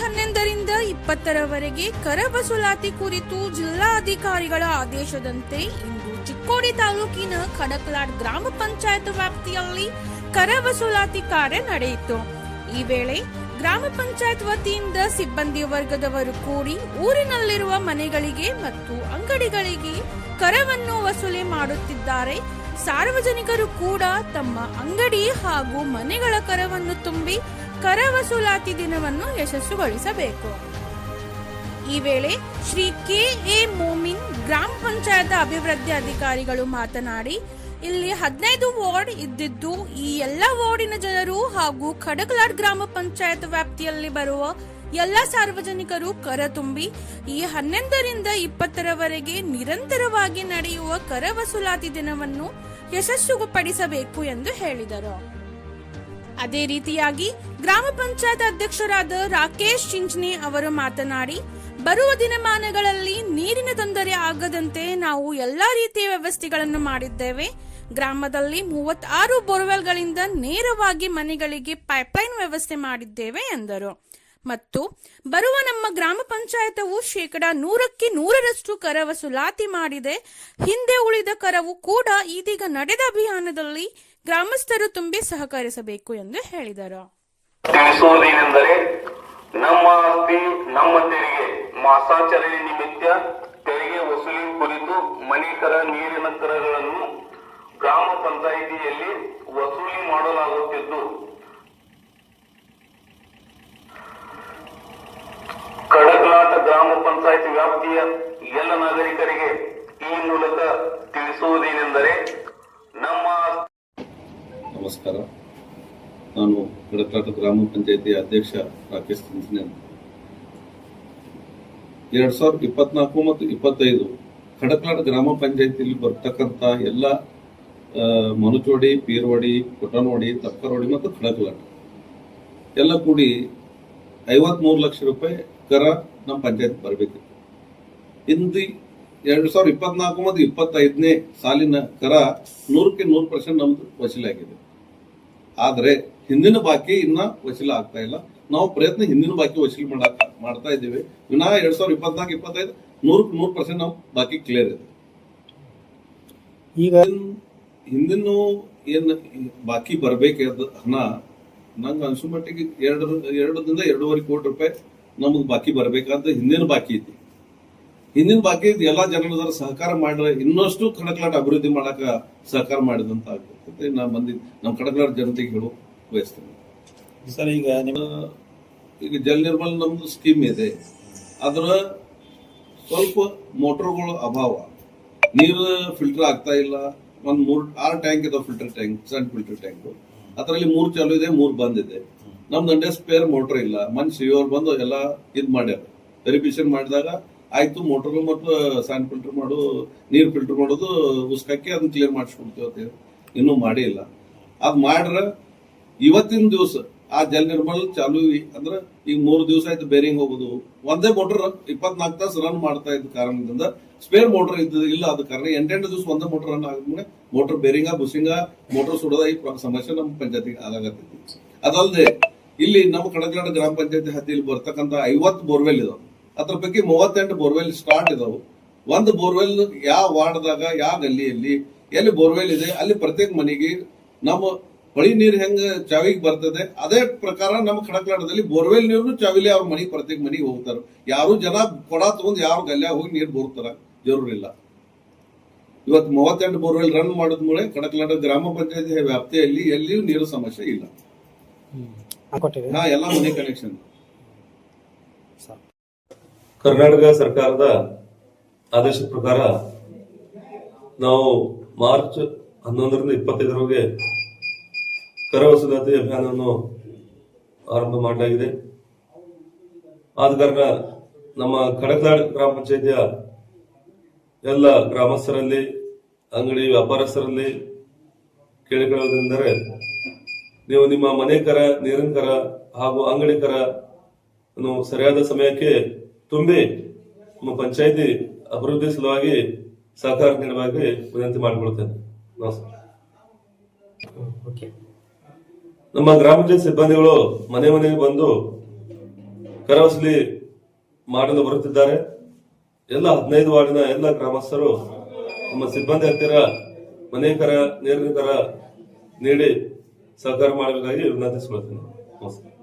ಹನ್ನೊಂದರಿಂದ ಇಪ್ಪತ್ತರವರೆಗೆ ಕರ ವಸೂಲಾತಿ ಕುರಿತು ಜಿಲ್ಲಾಧಿಕಾರಿಗಳ ಆದೇಶದಂತೆ ಇಂದು ಚಿಕ್ಕೋಡಿ ತಾಲೂಕಿನ ಖಡಕ್ಲಾಡ್ ಗ್ರಾಮ ಪಂಚಾಯತ್ ವ್ಯಾಪ್ತಿಯಲ್ಲಿ ಕರ ವಸೂಲಾತಿ ಕಾರ್ಯ ನಡೆಯಿತು. ಈ ವೇಳೆ ಗ್ರಾಮ ಪಂಚಾಯತ್ ವತಿಯಿಂದ ಸಿಬ್ಬಂದಿ ವರ್ಗದವರು ಕೂಡಿ ಊರಿನಲ್ಲಿರುವ ಮನೆಗಳಿಗೆ ಮತ್ತು ಅಂಗಡಿಗಳಿಗೆ ಕರವನ್ನು ವಸೂಲಿ ಮಾಡುತ್ತಿದ್ದಾರೆ. ಸಾರ್ವಜನಿಕರು ಕೂಡ ತಮ್ಮ ಅಂಗಡಿ ಹಾಗೂ ಮನೆಗಳ ಕರವನ್ನು ತುಂಬಿ ಕರ ವಸೂಲಾತಿ ದಿನವನ್ನು ಯಶಸ್ಸುಗೊಳಿಸಬೇಕು. ಈ ವೇಳೆ ಶ್ರೀ ಕೆ ಎ ಮೋಮಿನ್ ಗ್ರಾಮ ಪಂಚಾಯತ್ ಅಭಿವೃದ್ಧಿ ಅಧಿಕಾರಿಗಳು ಮಾತನಾಡಿ, ಇಲ್ಲಿ ಹದಿನೈದು ವಾರ್ಡ್ ಇದ್ದಿದ್ದು, ಈ ಎಲ್ಲ ವಾರ್ಡಿನ ಜನರು ಹಾಗೂ ಖಡಗ್ಲಾಡ್ ಗ್ರಾಮ ಪಂಚಾಯತ್ ವ್ಯಾಪ್ತಿಯಲ್ಲಿ ಬರುವ ಎಲ್ಲ ಸಾರ್ವಜನಿಕರು ಕರ ತುಂಬಿ, ಈ ಹನ್ನೊಂದರಿಂದ ಇಪ್ಪತ್ತರವರೆಗೆ ನಿರಂತರವಾಗಿ ನಡೆಯುವ ಕರ ವಸೂಲಾತಿ ದಿನವನ್ನು ಯಶಸ್ಸುಪಡಿಸಬೇಕು ಎಂದು ಹೇಳಿದರು. ಅದೇ ರೀತಿಯಾಗಿ ಗ್ರಾಮ ಪಂಚಾಯತ್ ಅಧ್ಯಕ್ಷರಾದ ರಾಕೇಶ್ ಚಿಂಚನೆ ಅವರು ಮಾತನಾಡಿ, ಬರುವ ದಿನಮಾನಗಳಲ್ಲಿ ನೀರಿನ ತೊಂದರೆ ಆಗದಂತೆ ನಾವು ಎಲ್ಲಾ ರೀತಿಯ ವ್ಯವಸ್ಥೆಗಳನ್ನು ಮಾಡಿದ್ದೇವೆ. ಗ್ರಾಮದಲ್ಲಿ ಮೂವತ್ತಾರು ಬೋರ್ವೆಲ್ಗಳಿಂದ ನೇರವಾಗಿ ಮನೆಗಳಿಗೆ ಪೈಪ್ಲೈನ್ ವ್ಯವಸ್ಥೆ ಮಾಡಿದ್ದೇವೆ ಎಂದರು. ಮತ್ತು ಬರುವ ನಮ್ಮ ಗ್ರಾಮ ಪಂಚಾಯತವು ಶೇಕಡ ನೂರಕ್ಕೆ ನೂರರಷ್ಟು ಕರ ವಸೂಲಾತಿ ಮಾಡಿದೆ. ಹಿಂದೆ ಉಳಿದ ಕರವು ಕೂಡ ಇದೀಗ ನಡೆದ ಅಭಿಯಾನದಲ್ಲಿ ಗ್ರಾಮಸ್ಥರು ತುಂಬಿ ಸಹಕರಿಸಬೇಕು ಎಂದು ಹೇಳಿದರು. ನಮ್ಮ ಆಸ್ತಿ, ನಮ್ಮ ತೆರಿಗೆ, ಮಾಸಾಚರಣೆ ನಿಮಿತ್ತ ತೆರಿಗೆ ವಸೂಲಿ ಕುರಿತು ಮನೆ ನೀರಿನ ಗ್ರಾಮ ಪಂಚಾಯಿತಿಯಲ್ಲಿ ವಸೂಲಿ ಮಾಡಲಾಗುತ್ತಿದ್ದು ಕಡಕಲಾಟ ಗ್ರಾಮ ಪಂಚಾಯತ್ ವ್ಯಾಪ್ತಿಯ ಎಲ್ಲ ನಾಗರಿಕರಿಗೆ ಈ ಮೂಲಕ ತಿಳಿಸುವುದೇನೆಂದರೆ ನಮ್ಮ ನಮಸ್ಕಾರ. ನಾನು ಕಡಕ್ಲಾಟ ಗ್ರಾಮ ಪಂಚಾಯತಿ ಅಧ್ಯಕ್ಷ ರಾಕೇಶ್ ಚಿಂಚನೆ ಎರಡ್ ಸಾವಿರದ ಇಪ್ಪತ್ನಾಲ್ಕು ಮತ್ತು ಇಪ್ಪತ್ತೈದು ಕಡಕ್ಲಾಟ ಗ್ರಾಮ ಪಂಚಾಯತಿಯಲ್ಲಿ ಬರ್ತಕ್ಕಂಥ ಎಲ್ಲ ಮನುಚೋಡಿ, ಪೀರ್ವಾಡಿ ಕೊಟನೋಡಿ ತಕ್ಕರೋಡಿ ಮತ್ತು ಕಡಕಲಾಟ. ಎಲ್ಲ ಕೂಡಿ ಐವತ್ಮೂರು ಲಕ್ಷ ರೂಪಾಯಿ ಕರ ನಮ್ಮ ಪಂಚಾಯತ್ ಬರಬೇಕಿತ್ತು. ಹಿಂದಿ ಎರಡ್ ಸಾವಿರದ ಇಪ್ಪತ್ನಾಲ್ಕು ಮತ್ತು ಇಪ್ಪತ್ತೈದನೇ ಸಾಲಿನ ಕರ ನೂರಕ್ಕೆ ನೂರು ಪರ್ಸೆಂಟ್ ನಮ್ದು ವಸೂಲಾಗಿದೆ ಆದರೆ ಹಿಂದಿನ ಬಾಕಿ ಇನ್ನ ವಸೂಲಿ ಆಗ್ತಾ ಇಲ್ಲ. ನಾವು ಪ್ರಯತ್ನ ಹಿಂದಿನ ಬಾಕಿ ವಸೂಲಿ ಮಾಡಾಕ ಮಾಡ್ತಾ ಇದ್ದೀವಿ. ವಿನಾ ಎರಡ್ ಸಾವಿರದ ಇಪ್ಪತ್ನಾಲ್ಕು ಇಪ್ಪತ್ತೈದು ನೂರಕ್ಕೆ ನೂರು ಪರ್ಸೆಂಟ್ ನಾವು ಬಾಕಿ ಕ್ಲಿಯರ್ ಇದೆ. ಈಗ ಹಿಂದಿನ ಏನು ಬಾಕಿ ಬರಬೇಕಾದ ಹಣ ನಂಗೆ ಅನ್ಸೋ ಮಟ್ಟಿಗೆ ಎರಡು ಎರಡರಿಂದ ಎರಡೂವರೆ ಕೋಟಿ ರೂಪಾಯಿ ನಮಗೆ ಬಾಕಿ ಬರಬೇಕಂತ ಹಿಂದಿನ ಬಾಕಿ ಐತಿ. ಹಿಂದಿನ ಬಾಕಿ ಇದ್ದು ಎಲ್ಲಾ ಜನರ ಸಹಕಾರ ಮಾಡಿದ್ರೆ ಇನ್ನಷ್ಟು ಕಡಕಲಾಟ ಅಭಿವೃದ್ಧಿ ಮಾಡಕ ಸಹಕಾರ ಮಾಡಿದಂತ ಆಗ್ತದೆ ನಾ ಬಂದಿ ನಮ್ಮ ಕಡಕಲಾಟ ಜನತೆಗೆ ಹೇಳು ಬಯಸ್ತೇನೆ. ಸರ್ ಈಗ ನಿಮ್ಮ ಈಗ ಜಲ ನಿರ್ಮಲ್ ನಮ್ದು ಸ್ಕೀಮ್ ಇದೆ. ಅದ್ರ ಸ್ವಲ್ಪ ಮೋಟರ್ಗಳು ಅಭಾವ. ನೀರು ಫಿಲ್ಟರ್ ಆಗ್ತಾ ಇಲ್ಲ. ಒಂದು ಮೂರು ಆರು ಟ್ಯಾಂಕ್ ಇದಾವೆ ಫಿಲ್ಟರ್ ಟ್ಯಾಂಕ್ ಸಣ್ಣ ಫಿಲ್ಟರ್ ಟ್ಯಾಂಕ್ ಅದರಲ್ಲಿ ಮೂರು ಚಾಲು ಇದೆ ಮೂರು ಬಂದಿದೆ ಇದೆ. ನಮ್ದು ಅಂಡೆ ಸ್ಪೇರ್ ಮೋಟರ್ ಇಲ್ಲ. ಮನ್ಸಿ ಇವ್ರು ಬಂದು ಎಲ್ಲ ಇದ್ ಮಾಡ್ಯಾರ. ವೆರಿಫಿಕೇಶನ್ ಮಾಡಿದಾಗ ಆಯ್ತು ಮೋಟರ್ ಮತ್ತು ಸ್ಯಾಂಡ್ ಫಿಲ್ಟರ್ ಮಾಡು, ನೀರ್ ಫಿಲ್ಟರ್ ಮಾಡೋದು ಉಸ್ಕಕ್ಕೆ ಅದನ್ನ ಕ್ಲಿಯರ್ ಮಾಡಿಸ್ಕೊಡ್ತೀವಿ ಅಂತ ಹೇಳಿ. ಇನ್ನೂ ಮಾಡಿಲ್ಲ ಅದ್ ಮಾಡ್ರ ಇವತ್ತಿನ ದಿವಸ ಆ ಜಲ್ ನಿರ್ಮಲ್ ಚಾಲು ಅಂದ್ರೆ ಈಗ ಮೂರು ದಿವಸ ಆಯ್ತು ಬೇರಿಂಗ್ ಹೋಗುದು. ಒಂದೇ ಮೋಟರ್ ಇಪ್ಪತ್ನಾಲ್ಕು ತಾಸು ರನ್ ಮಾಡ್ತಾ ಇದ್ದ ಕಾರಣದಿಂದ ಸ್ಪೇರ್ ಮೋಟರ್ ಇದ್ದ ಇಲ್ಲ ಅದ ಕಾರಣ ಎಂಟೆಂಟು ದಿವಸ ಒಂದೇ ಮೋಟರ್ ರನ್ ಆದ್ಮೇಲೆ ಮೋಟರ್ ಬೇರಿಂಗ ಬುಸಿಂಗ ಮೋಟರ್ ಸುಡದ ಈ ಸಮಸ್ಯೆ ನಮ್ಮ ಪಂಚಾಯತಿಗೆ ಆಗಾಗತ್ತೈತಿ ಅದಲ್ಲದೆ ಇಲ್ಲಿ ನಮ್ಮ ಕಡಕನಾಡ ಗ್ರಾಮ ಪಂಚಾಯತಿ ಹದ್ದಿಯಲ್ಲಿ ಬರ್ತಕ್ಕಂಥ ಐವತ್ತು ಬೋರ್ವೆಲ್ ಇದಾವೆ. ಅದ್ರ ಪೈಕಿ ಮೂವತ್ತೆಂಟು ಬೋರ್ವೆಲ್ ಸ್ಟಾರ್ಟ್ ಇದಾವೆ. ಒಂದು ಬೋರ್ವೆಲ್ ಯಾವ ವಾರ್ಡ್ದಾಗ, ಯಾವ ಗಲ್ಲಿಯಲ್ಲಿ, ಎಲ್ಲಿ ಬೋರ್ವೆಲ್ ಇದೆ, ಅಲ್ಲಿ ಪ್ರತ್ಯೇಕ ಮನೆಗೆ ನಮ್ಮ ಹೊಳಿ ನೀರು ಹೆಂಗೆ ಚಾವಿಗೆ ಬರ್ತದೆ, ಅದೇ ಪ್ರಕಾರ ನಮ್ಮ ಕಡಕನಾಡದಲ್ಲಿ ಬೋರ್ವೆಲ್ ನೀರು ಚಾವಿಲಿ ಅವ್ರ ಮನೆಗೆ, ಪ್ರತ್ಯೇಕ ಮನೆಗೆ ಹೋಗ್ತಾರೆ. ಯಾರು ಜನ ಕೊಡ ತಗೊಂಡು ಯಾವ ಗಲ್ಯಾಗ ಹೋಗಿ ನೀರು ಬೋರ್ತಾರ ಜರೂರಿಲ್ಲ ಇವತ್ತು ಮೂವತ್ತೆಂಟು ಬೋರ್ವೆಲ್ ರನ್ ಮಾಡಿದ ಮೂಳೆ ಕಡಕ್ಲಾಟ ಗ್ರಾಮ ಪಂಚಾಯತಿ ವ್ಯಾಪ್ತಿಯಲ್ಲಿ ಎಲ್ಲಿಯೂ ನೀರು ಸಮಸ್ಯೆ ಇಲ್ಲ. ನಾ ಎಲ್ಲ ಮನೆ ಕನೆಕ್ಷನ್ ಕರ್ನಾಟಕ ಸರ್ಕಾರದ ಆದೇಶದ ಪ್ರಕಾರ ನಾವು ಮಾರ್ಚ್ ಹನ್ನೊಂದರಿಂದ ಇಪ್ಪತ್ತೈದರವರೆಗೆ ಕರ ವಸೂಲಾತಿ ಅಭಿಯಾನವನ್ನು ಆರಂಭ ಮಾಡಲಾಗಿದೆ. ಆದ ಕಾರಣ ನಮ್ಮ ಕಡಕ್ನಾಡ್ ಗ್ರಾಮ ಪಂಚಾಯಿತಿಯ ಎಲ್ಲ ಗ್ರಾಮಸ್ಥರಲ್ಲಿ ಅಂಗಡಿ ವ್ಯಾಪಾರಸ್ಥರಲ್ಲಿ ಕೇಳಿಕೊಳ್ಳುವುದೆಂದರೆ ನೀವು ನಿಮ್ಮ ಮನೆ ಕರ ನೀರಿನ ಕರ ಹಾಗೂ ಅಂಗಡಿ ಕರ ಸರಿಯಾದ ಸಮಯಕ್ಕೆ ತುಂಬಿ ನಮ್ಮ ಪಂಚಾಯಿತಿ ಅಭಿವೃದ್ಧಿ ಸಲುವಾಗಿ ಸಹಕಾರ ನೀಡುವಾಗಿ ವಿನಂತಿ ಮಾಡಿಕೊಳ್ತೇನೆ. ನಮಸ್ಕಾರ. ಓಕೆ. ನಮ್ಮ ಗ್ರಾಮ ಪಂಚಾಯತ್ ಸಿಬ್ಬಂದಿಗಳು ಮನೆ ಮನೆಗೆ ಬಂದು ಕರ ವಸೂಲಿ ಮಾಡಲು ಬರುತ್ತಿದ್ದಾರೆ. ಎಲ್ಲ ಹದಿನೈದು ವಾರ್ಡಿನ ಎಲ್ಲ ಗ್ರಾಮಸ್ಥರು ನಮ್ಮ ಸಿಬ್ಬಂದಿ ಹತ್ತಿರ ಮನೆ ಕರ ನೀರಿನ ಕರ ನೀಡಿ ಸಹಕಾರ ಮಾಡಬೇಕಾಗಿ ವಿನಂತಿಸಿಕೊಳ್ತೇನೆ ನಮಸ್ಕಾರ